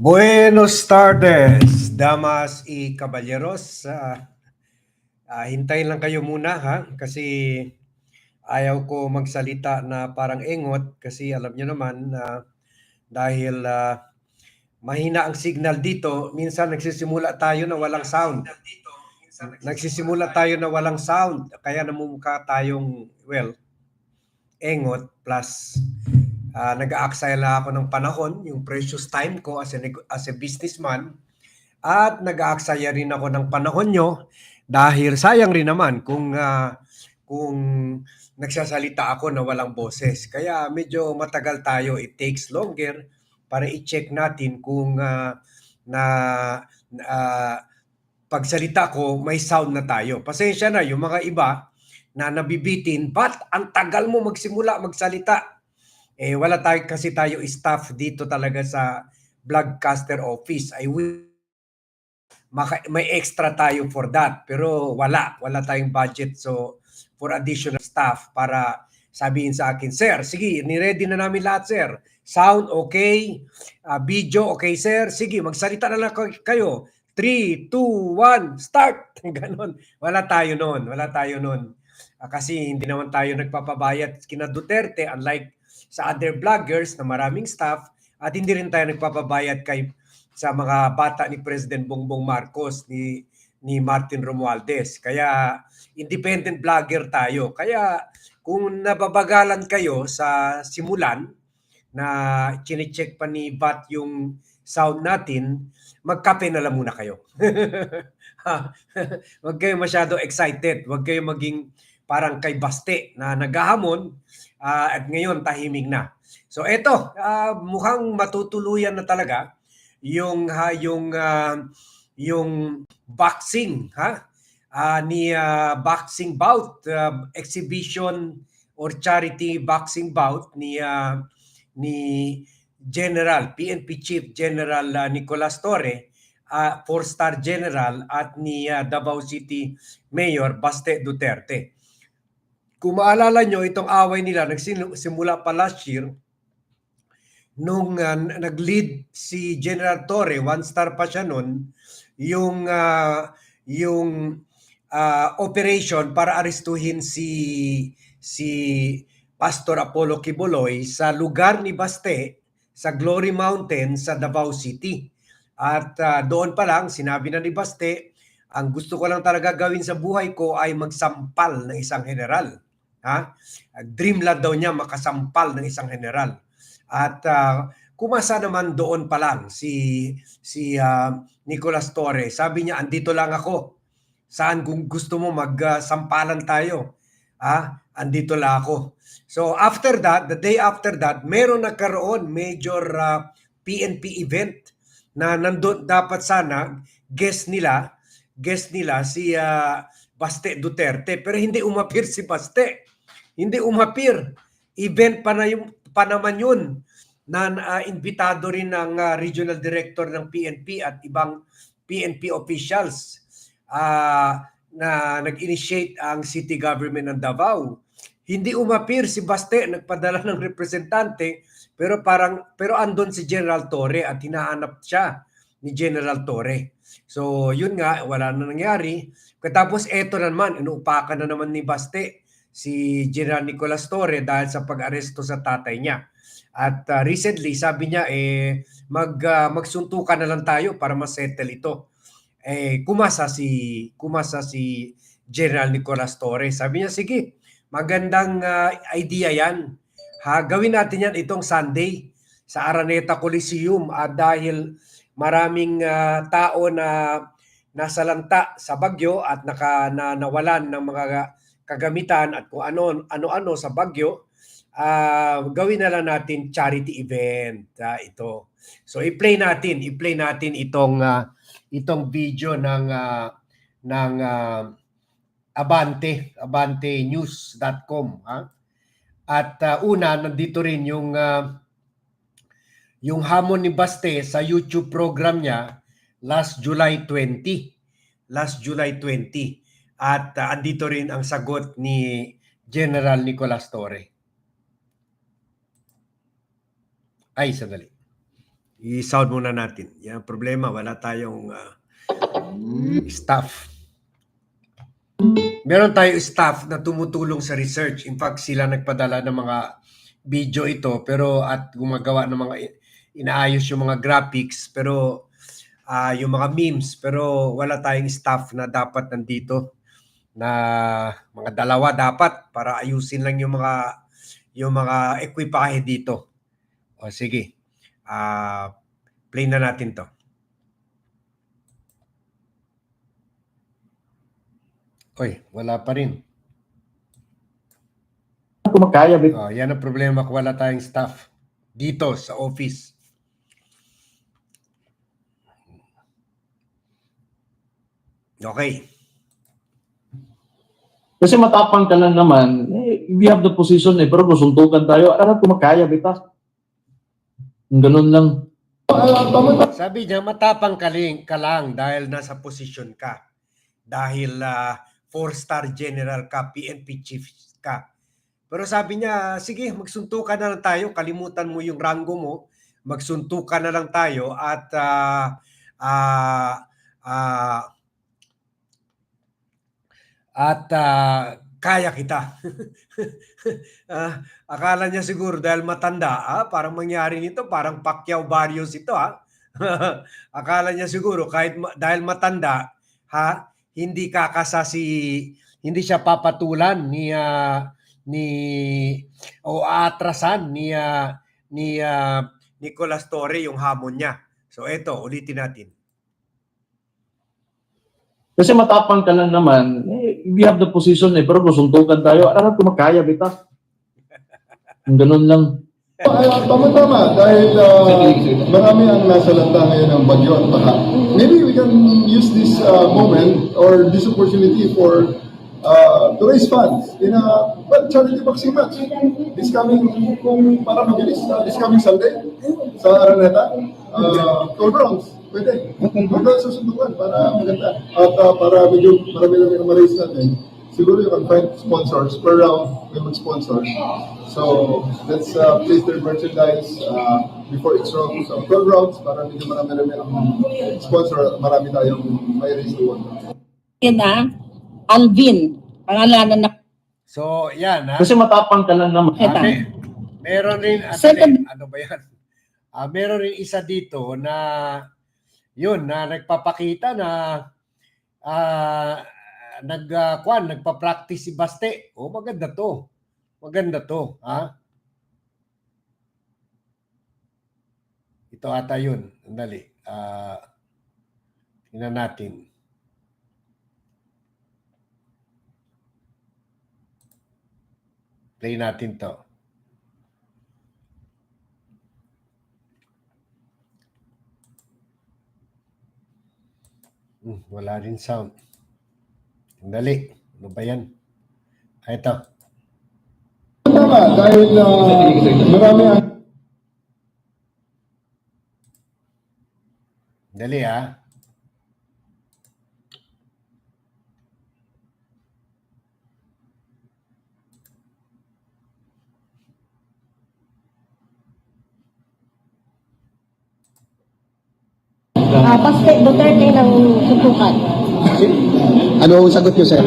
Buenos tardes, damas y caballeros. Ah, ah, hintayin lang kayo muna ha, kasi ayaw ko magsalita na parang engot kasi alam nyo naman na dahil ah, mahina ang signal dito, minsan nagsisimula tayo na walang sound. Nagsisimula tayo na walang sound, kaya namumukha tayong, well, engot plus uh, nag-aaksaya ako ng panahon, yung precious time ko as a, as a businessman at nag-aaksaya rin ako ng panahon nyo dahil sayang rin naman kung uh, kung nagsasalita ako na walang boses. Kaya medyo matagal tayo, it takes longer para i-check natin kung uh, na uh, pagsalita ko may sound na tayo. Pasensya na yung mga iba na nabibitin, but ang tagal mo magsimula magsalita. Eh, wala tayo kasi tayo staff dito talaga sa Vlogcaster Office. I will maka, may extra tayo for that. Pero wala, wala tayong budget. So, for additional staff para sabihin sa akin, Sir, sige, ni-ready na namin lahat, Sir. Sound okay, uh, video okay, Sir. Sige, magsalita na lang kayo. 3, 2, 1, start! Ganon. Wala tayo noon. Wala tayo noon. Uh, kasi hindi naman tayo nagpapabayad kina Duterte unlike sa other vloggers na maraming staff at hindi rin tayo nagpapabayad kay sa mga bata ni President Bongbong Marcos ni ni Martin Romualdez. Kaya independent vlogger tayo. Kaya kung nababagalan kayo sa simulan na chine-check pa ni Bat yung sound natin, magkape na lang muna kayo. Huwag kayo masyado excited. Huwag kayo maging parang kay Baste na naghahamon uh, at ngayon tahimik na. So eto, uh, mukhang matutuluyan na talaga yung ha yung uh, yung boxing ha uh, ni uh, boxing bout uh, exhibition or charity boxing bout ni uh, ni General PNP Chief General uh, Nicolas Torre uh, four-star general at ni uh, Davao City Mayor Baste Duterte. Kung maalala nyo, itong away nila nagsimula pa last year nung uh, nag-lead si General Torre, one star pa siya noon, yung uh, yung uh, operation para arestuhin si si Pastor Apollo Kiboloy sa lugar ni Baste sa Glory Mountain sa Davao City. At uh, doon pa lang sinabi na ni Baste, ang gusto ko lang talaga gawin sa buhay ko ay magsampal ng isang general. Ha? Dream lang daw niya makasampal ng isang general. At uh, kumasa naman doon pa lang si si uh, Nicolas Torre. Sabi niya, andito lang ako. Saan kung gusto mo magsampalan uh, tayo? Ah, andito lang ako. So after that, the day after that, meron nagkaroon major uh, PNP event na nandun dapat sana guest nila, guest nila si uh, Baste Duterte pero hindi umapir si Baste. Hindi umapir. Event pa na yung pa naman yun na uh, imbitado rin ng uh, regional director ng PNP at ibang PNP officials uh, na nag-initiate ang city government ng Davao. Hindi umapir si Baste, nagpadala ng representante, pero parang pero andon si General Torre at hinahanap siya ni General Torre. So, yun nga, wala na nangyari. Katapos eto naman, inuupakan na naman ni Baste si General Nicolas Torre dahil sa pag-aresto sa tatay niya. At uh, recently, sabi niya, eh, mag, uh, magsuntukan na lang tayo para ma-settle ito. Eh, kumasa si, kumasa si General Nicolas Torre. Sabi niya, sige, magandang uh, idea yan. Ha, gawin natin yan itong Sunday sa Araneta Coliseum uh, dahil maraming uh, tao na nasa lanta sa bagyo at naka, na, nawalan ng mga kagamitan at kung ano ano-ano sa Bagyo, uh, gawin na lang natin charity event uh, ito. So i-play natin, i-play natin itong uh, itong video ng uh, ng uh, Abante, abantenews.com ha. At uh, una nandito rin yung uh, yung hamon ni Baste sa YouTube program niya last July 20. Last July 20 at uh, andito rin ang sagot ni General Nicolas Torre. Ay, sandali. I-sound muna natin. Yan ang problema, wala tayong ah, staff. Meron tayong staff na tumutulong sa research. In fact, sila nagpadala ng mga video ito pero at gumagawa ng mga inaayos yung mga graphics pero ah, yung mga memes pero wala tayong staff na dapat nandito na mga dalawa dapat para ayusin lang yung mga yung mga ekwipahe dito. O sige. Ah, play na natin 'to. Oy, wala pa rin. Bit. Oh, yan ang problema kung wala tayong staff dito sa office. Okay. Kasi matapang ka lang naman, eh, we have the position eh, pero kung suntukan tayo, ano kung magkaya, bita. Ganun lang. Sabi niya, matapang ka lang, ka lang dahil nasa posisyon ka. Dahil ah, four-star general ka, PNP chief ka. Pero sabi niya, sige, magsuntukan na lang tayo. Kalimutan mo yung rango mo. Magsuntukan na lang tayo at ah, ah, ah, at ah, kaya kita. Ah, akala niya siguro dahil matanda, ah, parang mangyari nito, parang Pacquiao Barrios ito ha. akala niya siguro kahit ma- dahil matanda, ha, hindi kakasa si hindi siya papatulan ni ah, ni o aatrasan ni ah, ni ah, Nicolas Torre yung hamon niya. So eto, ulitin natin. Kasi matapang ka lang naman, eh, we have the position eh, pero kung suntukan tayo, ano kung magkaya, bita. Ganun lang. Ah, Tama-tama, dahil ah, marami ang nasa lanta ngayon ng bagyo at baha. Maybe we can use this ah, moment or this opportunity for uh, to raise funds in a well, charity boxing match. This coming, kung para mabilis, ah, this coming Sunday sa Araneta, uh, Gold Bronze. Pwede. Huwag tayo susundukan para maganda. At ah, para medyo marami lang yung ma-raise natin. Siguro you can find sponsors. Per round, may mag-sponsor. So, let's uh, place their merchandise uh, before each round. So, 12 rounds para medyo marami-rami ang sponsor at marami tayong may raise to one. Yan na, Alvin. Pangalanan na So, yan ha. Kasi matapang ka lang naman. May- meron rin, ah, Second- ano ba yan? Ah, meron rin isa dito na, yun, na nagpapakita na, ah, nag, ah, kwan, nagpa-practice si Baste. Oh, maganda to. Maganda to, ha? Ito ata yun. Andali. Ah, tingnan natin. Play natin to. Hmm, wala rin sound. Sandali. Ano ba yan? Ah, ito. Tama, dahil uh, marami ang Dali ha. Baste Duterte ng suntukan. Ano ang sagot niyo, sir?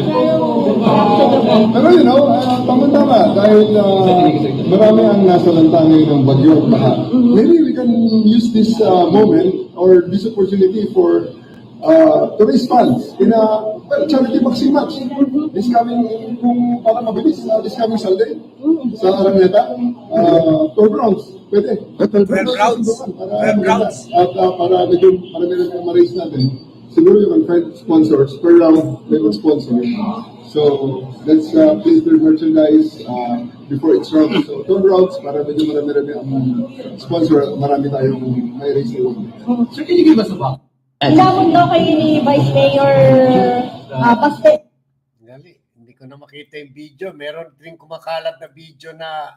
Pero you know, uh, tama-tama, dahil uh, marami ang nasa lanta ngayon ng bagyo at baha. Maybe we can use this uh, moment or this opportunity for uh, to raise funds in a well, charity boxing match. This coming, kung para mabilis, uh, this coming Sunday sa Araneta, uh, 12 rounds. Pwede. 12 rounds. Para 12 rounds. At uh, para medyo marami na ang ma-raise natin. Siguro you can find sponsors per round may mag-sponsor. So, let's uh, place their merchandise uh, before each round. So, 12 rounds para medyo marami-rami ang sponsor at marami tayong may raise na Inamon daw kayo ni Vice Mayor ah, Baste. Dali. Hindi ko na makita yung video. Meron rin kumakalat na video na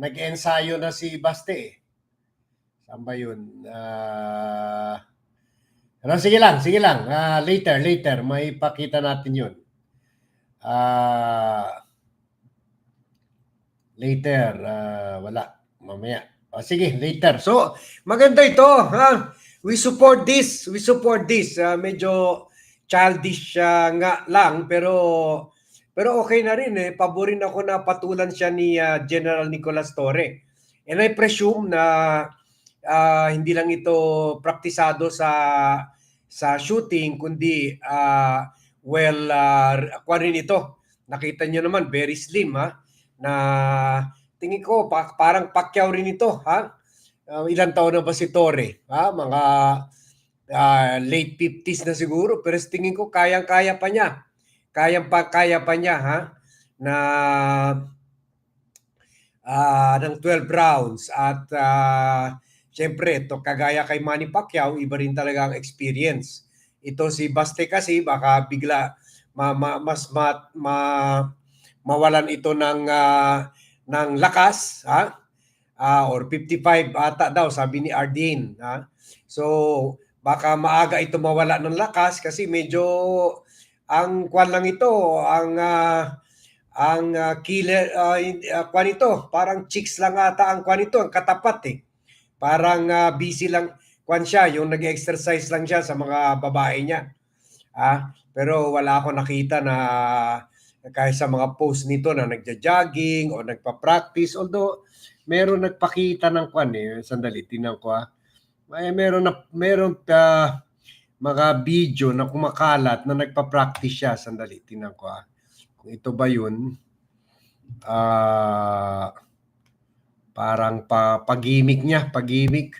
nag-ensayo na si Baste. eh. Saan ba yun? Ah... ano, sige lang, sige lang. Ah, later, later. May pakita natin yun. Ah... later. ah, wala. Mamaya. O, sige, later. So, maganda ito. Ha? We support this. We support this. Ah, medyo childish siya nga lang, pero pero okay na rin eh. Paborin ako na patulan siya ni ah, General Nicolas Torre. And I presume na ah, hindi lang ito praktisado sa sa shooting, kundi ah, well, uh, rin ito. Nakita niyo naman, very slim ha. Na tingin ko pa- parang Pacquiao rin ito ha. Uh, ilan taon na ba si Torre? Ha? Mga ah, late 50s na siguro pero sa tingin ko kayang-kaya pa niya. Kayang pa kaya pa niya ha na ah ng 12 rounds at ah syempre to kagaya kay Manny Pacquiao iba rin talaga ang experience. Ito si Baste kasi baka bigla ma, ma- mas ma, ma- mawalan ito ng ah, ng lakas ha Ah, or 55 ata daw sabi ni Ardine ha? So baka maaga ito mawala ng lakas kasi medyo ang kwan lang ito ang ah, ang ah, killer hindi- ah, kwan ito parang chicks lang ata ang kwan ito ang katapat eh. Parang ah, busy lang kwan siya yung nag-exercise lang siya sa mga babae niya ah pero wala ako nakita na kahit sa mga post nito na nagja-jogging o nagpa-practice although meron nagpakita ng kwan eh sandali tingnan ko ah. May meron na meron pa mga video na kumakalat na nagpa-practice siya sandali tingnan ko ah. Kung ito ba yun ah parang pa pagimik niya pagimik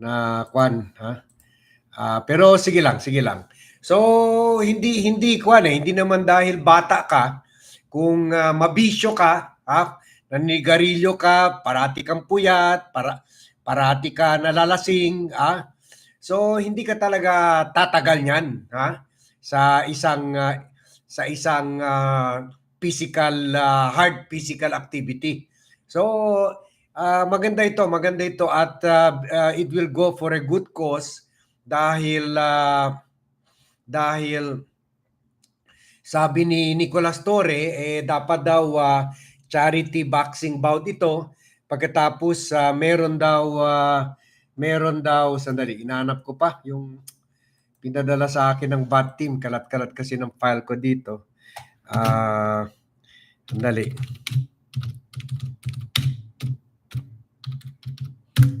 na kwan ha? Ah, pero sige lang sige lang. So hindi hindi kwan eh hindi naman dahil bata ka kung ah, mabisyo ka ha naninigarilyo ka parati kang puyat para parati ka nalalasing ah so hindi ka talaga tatagal niyan ha? Sa isang ah, sa isang ah, physical ah, hard physical activity. So ah, maganda ito maganda ito at ah, ah, it will go for a good cause dahil ah, dahil sabi ni Nicolas Torre eh dapat daw ah, charity boxing bout ito. Pagkatapos ah, meron daw ah, meron daw sandali inaanap ko pa yung pinadala sa akin ng bad team. Kalat-kalat kasi ng file ko dito. Ah sandali.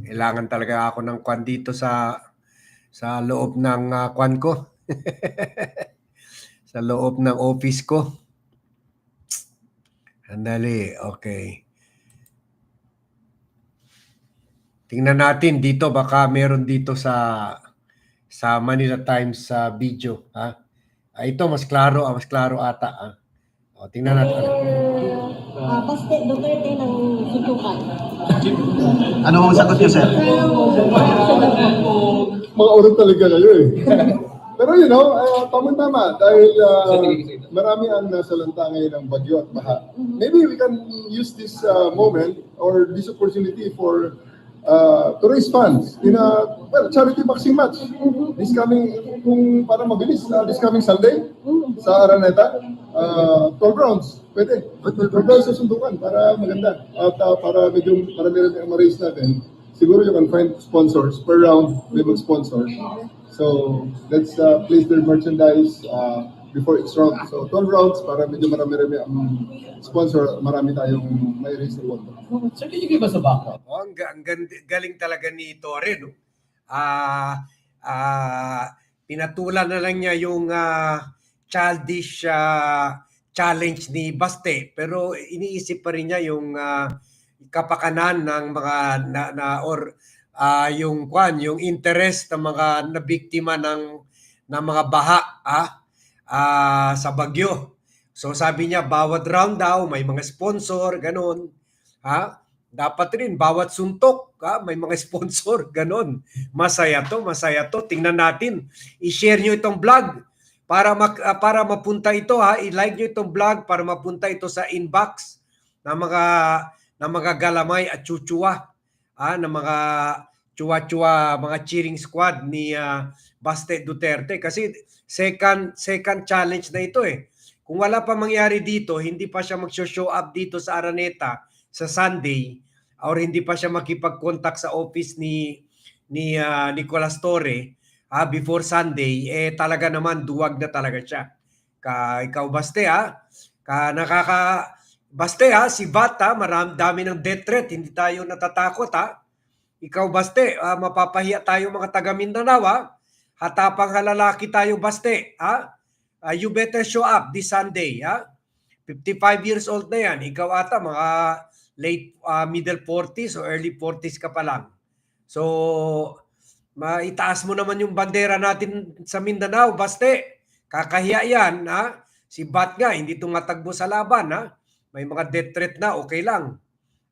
Kailangan talaga ako ng kwan dito sa sa loob ng ah, kwan ko. Sa loob ng office ko Sandali, okay. Tingnan natin dito baka meron dito sa sa Manila Times sa video, ha? Ah, ito mas klaro, ah, mas klaro ata, ah. O, tingnan natin. Uh, Baste Duterte ng sutukan. Ano ang sagot niyo, sir? Mga urong talaga kayo eh. Pero you know, uh, tama-tama dahil uh, marami ang nasalanta ngayon ng bagyo at baha. Maybe we can use this uh, moment or this opportunity for uh, to raise funds in a well, charity boxing match. This coming, kung para mabilis, uh, this coming Sunday sa Araneta, uh, 12 rounds. Pwede. 12 rounds sa sundukan para maganda. At uh, para medyo marami-rami ang ma-raise natin. Siguro you can find sponsors per round, may mag-sponsor. So, let's uh, place their merchandise uh, before each round. So, 12 rounds para medyo marami-rami ang sponsor, marami tayong may raise water. Sir, can you give us a backup? Oh, ang, ang galing talaga ni Torre, no? Ah, ah, pinatulan na lang niya yung ah, childish ah, challenge ni Baste, pero iniisip pa rin niya yung ah, kapakanan ng mga na, na or ah, yung kwan, yung interest ng mga nabiktima ng ng mga baha ah, ah, sa bagyo. So sabi niya bawat round daw may mga sponsor, ganun. Ha? dapat rin bawat suntok ha, may mga sponsor ganon masaya to masaya to tingnan natin i-share nyo itong vlog para mak- ah, para mapunta ito ha i-like nyo itong vlog para mapunta ito sa inbox ng mga ng mga galamay at chuchua ha, ng mga chua-chua mga cheering squad ni ah, Baste Duterte kasi second second challenge na ito eh kung wala pa mangyari dito hindi pa siya mag-show up dito sa Araneta sa Sunday, or hindi pa siya makipag-contact sa office ni ni ah, Nicolas Torre ah, before Sunday, eh talaga naman duwag na talaga siya. Ka, ikaw baste ha, ka nakaka baste ha, si Bata, marami dami ng death threat, hindi tayo natatakot ha. Ikaw baste, ah, mapapahiya tayo mga taga Mindanao ha. Hatapang halalaki tayo baste ha. Ah, you better show up this Sunday ha. 55 years old na yan. Ikaw ata mga late ah, middle 40s o early 40s ka pa lang. So, maitaas mo naman yung bandera natin sa Mindanao, baste. Kakahiya yan, ha? Si Bat nga, hindi tumatagbo sa laban, ha? May mga death threat na, okay lang.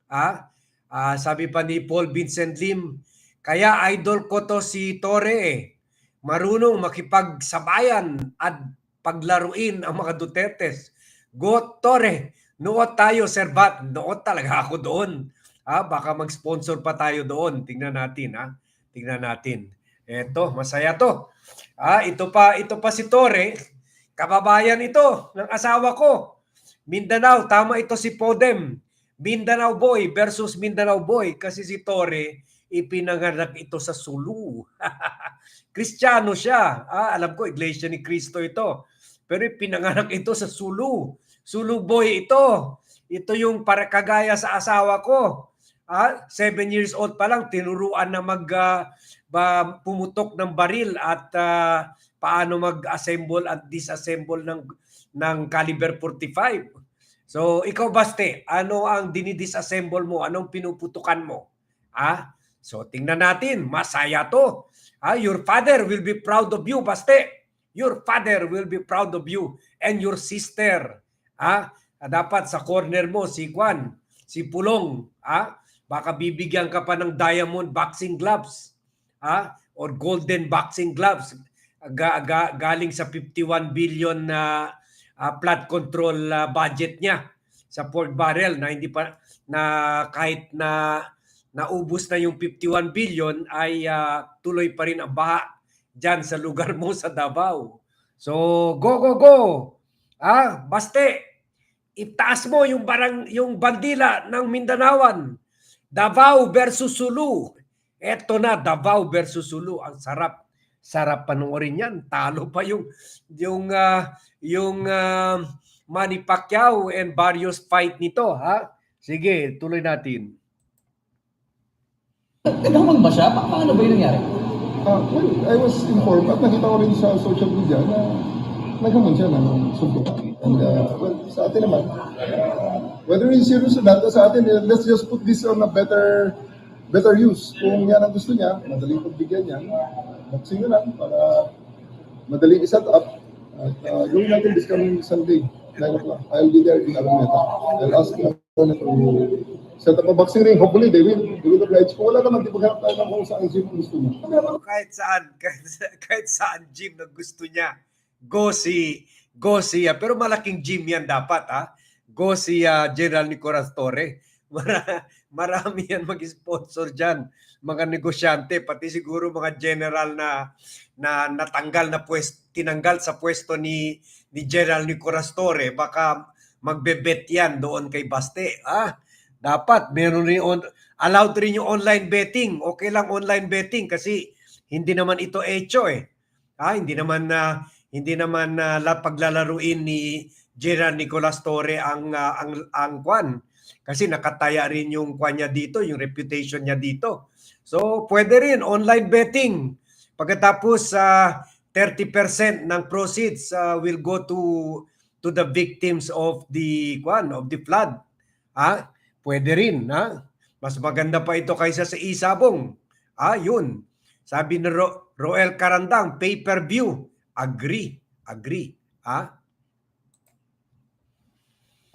Ha? Ah, sabi pa ni Paul Vincent Lim, kaya idol ko to si Torre eh. Marunong makipagsabayan at paglaruin ang mga Dutertes. Go Torre, nuot tayo Sir Bat. Nuot talaga ako doon. Ha? Baka mag-sponsor pa tayo doon. Tingnan natin, ha? Tingnan natin. Eto, masaya to. Ah, ito pa, ito pa si Torre. Kababayan ito ng asawa ko. Mindanao, tama ito si Podem. Mindanao boy versus Mindanao boy kasi si Torre ipinanganak ito sa Sulu. Kristiyano siya. Ah, alam ko iglesia ni Cristo ito. Pero ipinanganak ito sa Sulu. Sulu boy ito. Ito yung para kagaya sa asawa ko. Ah, seven years old pa lang tinuruan na mag ah, ba, pumutok ng baril at ah, paano mag-assemble at disassemble ng ng caliber 45. So, ikaw Baste, ano ang dinidisassemble mo? Anong pinuputukan mo? Ah? So, tingnan natin. Masaya to. Ah, your father will be proud of you, Baste. Your father will be proud of you and your sister. Ah, dapat sa corner mo si Kwan, si Pulong, ah, baka bibigyan ka pa ng diamond boxing gloves, ah, or golden boxing gloves ga, ga- galing sa 51 billion na ah, flood control ah, budget niya sa pork barrel na hindi pa na kahit na naubos na yung 51 billion ay ah, tuloy pa rin ang baha diyan sa lugar mo sa Davao. So go go go. Ah, baste. Itaas mo yung barang yung bandila ng Mindanawan. Davao versus Sulu. Eto na Davao versus Sulu. Ang sarap sarap panoorin yan. Talo pa yung yung ah, yung ah, Manny Pacquiao and Barrios fight nito, ha? Sige, tuloy natin. Naghamon ba siya? Pa- paano ba yung nangyari? Ah, well, I was informed at nakita ko rin sa social media na naghamon siya ng suntukan. And uh, well, sa atin naman, uh, whether he's serious or not, sa atin, eh, let's just put this on a better better use. Kung yan ang gusto niya, madaling pagbigyan niya, boxing na lang para madaling i-set up. At uh, gawin natin this coming Sunday, 9 o'clock. I'll be there in Alameda. I'll ask them to set up a boxing ring. Hopefully, they will. They will oblige. Kung wala naman, di maghanap tayo ng kung saan sino gusto niya. kahit saan, kahit, saan gym na gusto niya. Go si, go si, ah, pero malaking gym yan dapat, ha? Go si ah, General Nicolas Torre. Mara, marami yan mag-sponsor dyan. Mga negosyante, pati siguro mga general na na natanggal na pwes, tinanggal sa pwesto ni ni General Nicolas Torre, baka magbebet yan doon kay Baste. Ah, dapat meron rin on, allowed rin yung online betting. Okay lang online betting kasi hindi naman ito echo eh. Ah, hindi naman na hindi naman na la paglalaruin ni Gerard Nicolas Torre ang ah, ang ang kwan kasi nakataya rin yung kwan niya dito, yung reputation niya dito. So, pwede rin online betting. Pagkatapos sa 30% ng proceeds ah, will go to to the victims of the kwan of the flood. Ah, pwede rin, ha? Mas maganda pa ito kaysa sa isabong. Ah, yun. Sabi ni Ro- Roel Karandang, pay-per-view. Agree. Agree. Ah?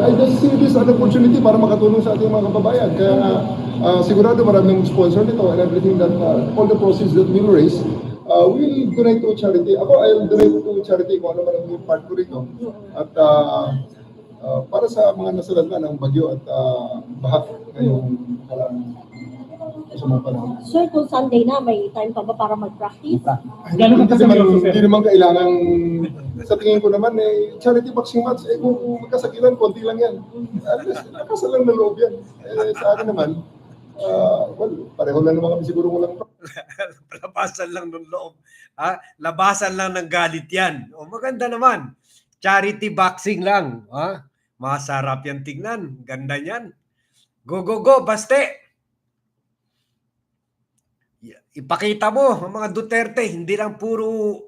I just see this an opportunity para makatulong sa ating mga kababayan. Kaya nga, ah, sigurado maraming sponsor nito and everything that, ah, all the proceeds that we'll raise, uh, we'll donate to charity. Ako, I'll donate to charity kung ano man ang part ko rito. At ah, ah, para sa mga nasalanta ng bagyo at uh, baha ngayong parang sa mga panahon. Sir, kung Sunday na, may time pa ba para mag-practice? Hindi naman, hindi naman kailangan, sa tingin ko naman, eh, charity boxing match, eh, kung magkasakilan, konti lang yan. At least, nakasa lang na loob yan. Eh, sa akin naman, uh, well, pareho lang naman kami siguro walang labasan lang ng loob. Ha? Labasan lang ng galit yan. O maganda naman. Charity boxing lang. Ha? Masarap yan tingnan. Ganda yan. Go, go, go, baste! Ipakita mo mga Duterte, hindi lang puro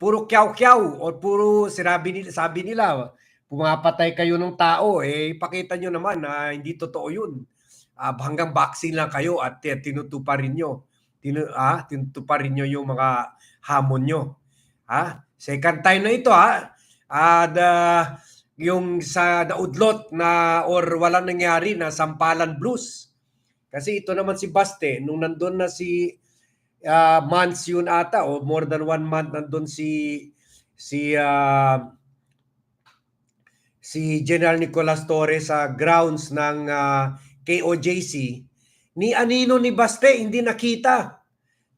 puro kyaw-kyaw o puro sinabi nila, sabi nila, pumapatay kayo ng tao, eh ipakita nyo naman na hindi totoo yun. Ah, hanggang boxing lang kayo at uh, tinutuparin nyo tinu, ah, tinutuparin nyo yung mga hamon nyo. Ha? Second time na ito ha. At ah, yung sa naudlot na or walang nangyari na Sampalan Blues. Kasi ito naman si Baste, nung nandun na si uh, months yun ata o more than one month nandun si si ah, si General Nicolas Torres sa grounds ng ah, KOJC ni Anino ni Baste hindi nakita.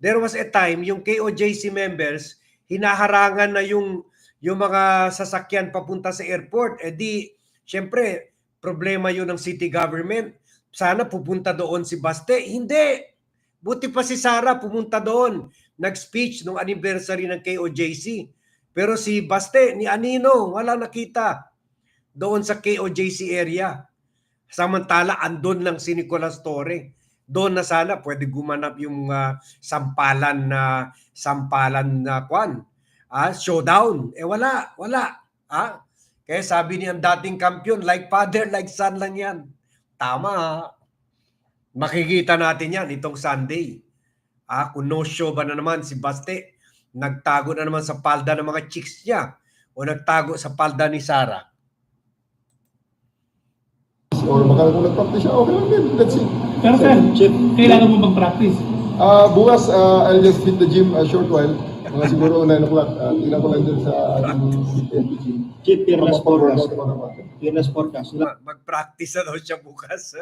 There was a time yung KOJC members hinaharangan na yung yung mga sasakyan papunta sa airport. Eh di, syempre, problema yun ng city government. Sana pupunta doon si Baste. Hindi. Buti pa si Sara pumunta doon. Nag-speech nung anniversary ng KOJC. Pero si Baste, ni Anino, wala nakita doon sa KOJC area. Samantala, andon lang si Nicolas Torre. Doon na sana pwede gumanap yung ah, sampalan na sampalan na kwan. Ah, showdown. Eh wala, wala. Ah? Kaya sabi ni ang dating kampiyon, like father, like son lang yan. Tama. ah. Makikita natin yan itong Sunday. Ah, kung no show ba na naman si Baste, nagtago na naman sa palda ng mga chicks niya o nagtago sa palda ni Sara. or baka kung nag-practice siya, okay lang din. That's it. Pero sir, kailangan mo mag-practice. Ah, bukas, ah, I'll just hit the gym a short while. Mga siguro 9 o'clock. Uh, tingnan ko lang dyan sa ating gym. Chief, fearless forecast. Fearless forecast. Ma- Mag-practice na daw siya bukas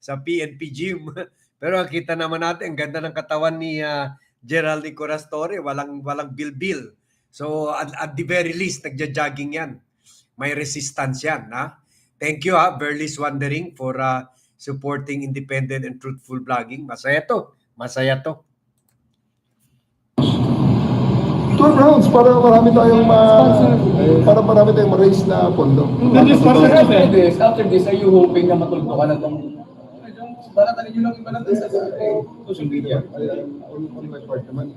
sa, PNP gym. Pero ang kita naman natin, ang ganda ng katawan ni ah, Gerald Nicolas Torre, walang walang bilbil. So at, at the very least, nagja-jogging yan. May resistance yan. Ha? Thank you ha, Burley's Wondering for ah, supporting independent and truthful blogging. Masaya to. Masaya to. Tour rounds para marami tayong ma para marami tayong ma-raise na pondo. Ka After this, after this, are you hoping na matuldukan na itong... Para tanin nyo lang iba natin sa social media. On, on my part naman,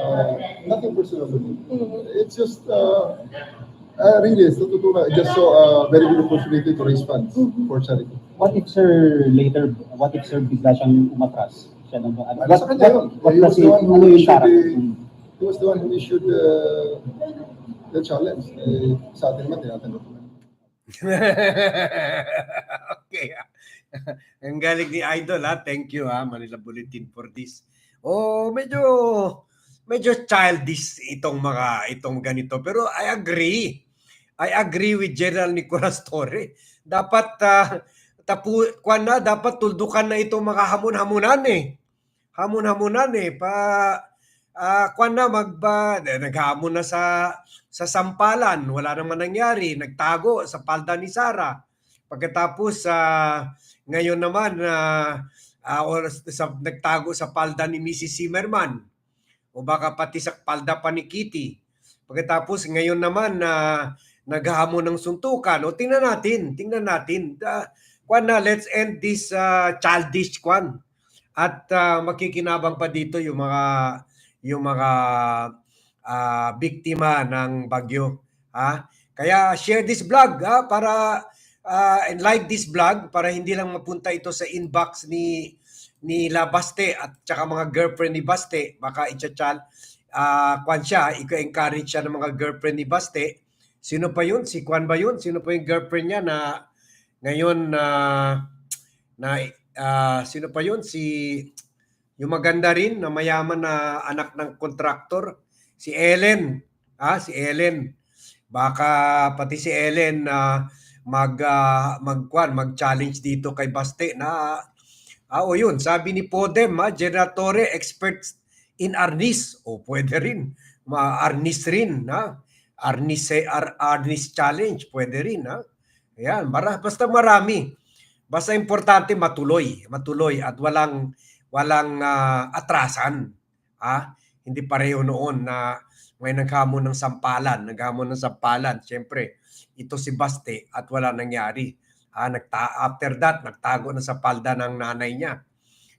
uh, nothing personal me. It's just, uh, uh, really, it's natutunan. I just saw a very good opportunity to raise funds for charity. What if sir later, what if sir bigla siyang umatras? Siya nang ano, Ano what, sa kanya yun? what, what He was kasi the one who ano yung issued character? the- He was the one who issued the, the challenge. Eh, sa atin naman, tinatanggap naman. okay. ah. Ang galing ni Idol ha. Thank you ha Manila Bulletin for this. Oh, medyo medyo childish itong mga itong ganito pero I agree. I agree with General Nicolas Torre. Dapat uh, tapu kwan na dapat tuldukan na itong mga hamon-hamunan eh. Hamon-hamunan eh pa ah kwan na magba naghamon na sa sa sampalan, wala naman nangyari, nagtago sa palda ni Sara. Pagkatapos sa ngayon naman na or sa, nagtago sa palda ni Mrs. Zimmerman o baka pati sa palda pa ni Kitty. Pagkatapos ngayon naman na naghahamon ng suntukan. O tingnan natin, tingnan natin. Uh, kwan na, let's end this ah, childish kwan. At ah, makikinabang pa dito yung mga yung mga ah, biktima ng bagyo. Ha? Kaya share this vlog ha, para ah, and like this vlog para hindi lang mapunta ito sa inbox ni ni La Baste at saka mga girlfriend ni Baste. Baka itchachal ah kwan siya, i-encourage siya ng mga girlfriend ni Baste. Sino pa yun? Si Kwan ba yun? Sino pa yung girlfriend niya na ngayon na na ah, sino pa yun? Si yung maganda rin na mayaman na anak ng kontraktor, si Ellen. Ah, si Ellen. Baka pati si Ellen na mag ah, magkwan, mag-challenge dito kay Baste na ah, o yun, sabi ni Podem, ha, Generatore experts in Arnis. O pwede rin. Ma Arnis rin, ha? Arnis, Ar, Arnis challenge, pwede rin, ha? Ayan, mara, basta marami. Basta importante matuloy, matuloy at walang walang ah, atrasan. Ah, hindi pareho noon na may naghamon ng sampalan, naghamon ng sampalan. Siyempre, ito si Baste at wala nangyari. Ah, nagta after that, nagtago na sa palda ng nanay niya.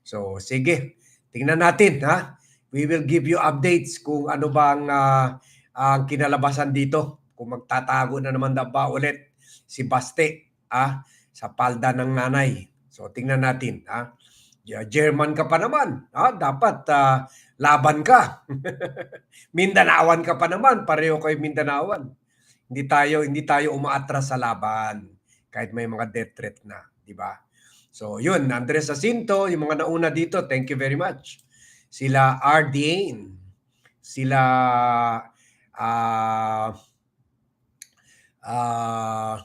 So, sige. Tingnan natin, ha? We will give you updates kung ano bang ah, ang kinalabasan dito. Kung magtatago na naman na ba ulit si Baste, ah, sa palda ng nanay. So, tingnan natin, ha? German ka pa naman. Ha? Dapat ah, laban ka. Mindanawan ka pa naman. Pareho kayo Mindanawan. Hindi tayo hindi tayo umaatras sa laban kahit may mga death threat na, di ba? So, yun, Andres Jacinto, yung mga nauna dito, thank you very much. Sila R. Dane, sila ah ah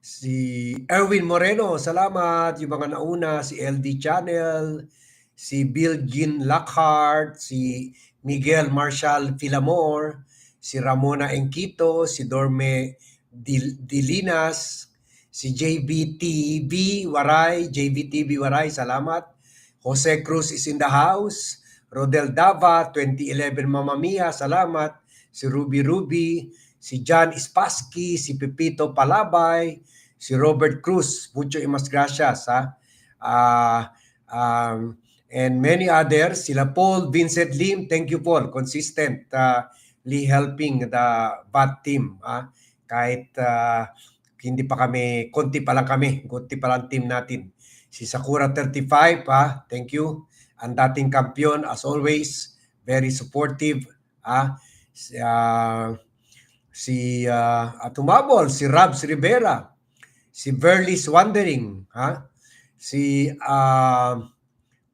si Erwin Moreno, salamat. Yung mga nauna, si LD Channel, si Bill Gin Lockhart, si Miguel Marshall Filamor, si Ramona Enquito, si Dorme Dil- Dilinas, si JBTV Waray, JBTV Waray, salamat. Jose Cruz is in the house. Rodel Dava, 2011 Mamma Mia, salamat. Si Ruby Ruby, si John Spassky, si Pepito Palabay, si Robert Cruz, mucho imas gracias ha. Ah, um, and many others, sila Paul Vincent Lim, thank you Paul, consistent uh, helping the BAT team ah. kahit ah, hindi pa kami, konti pa lang kami, konti pa lang team natin. Si Sakura 35, ah, thank you. Ang dating kampiyon, as always, very supportive. Ah, si, ah, si ah, at tumabol, si Rabs Rivera, si Verlis Wandering, ha? Si ah,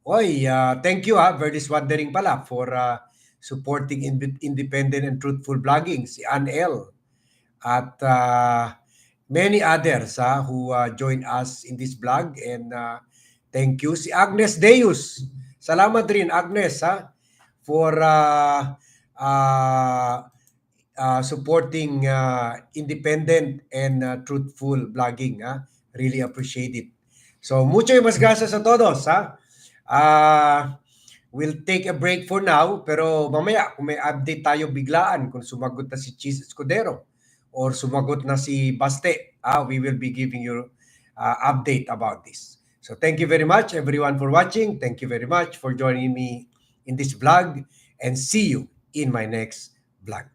Oy, ah, thank you ha, Verlis Wandering pala for ah, supporting in- independent and truthful blogging. Si Ann L. At ah, many others ha, who ah, join us in this blog and ah, thank you. Si Agnes Deus. Salamat rin Agnes ha for ah, ah, ah, supporting ah, independent and ah, truthful blogging. Ha? Really appreciate it. So, mucho y mas gracias a todos. Ha? Ah, we'll take a break for now, pero mamaya kung may update tayo biglaan, kung sumagot na si Cheese Escudero or sumagot na si Baste, ah, we will be giving you uh, update about this. So thank you very much everyone for watching. Thank you very much for joining me in this vlog and see you in my next vlog.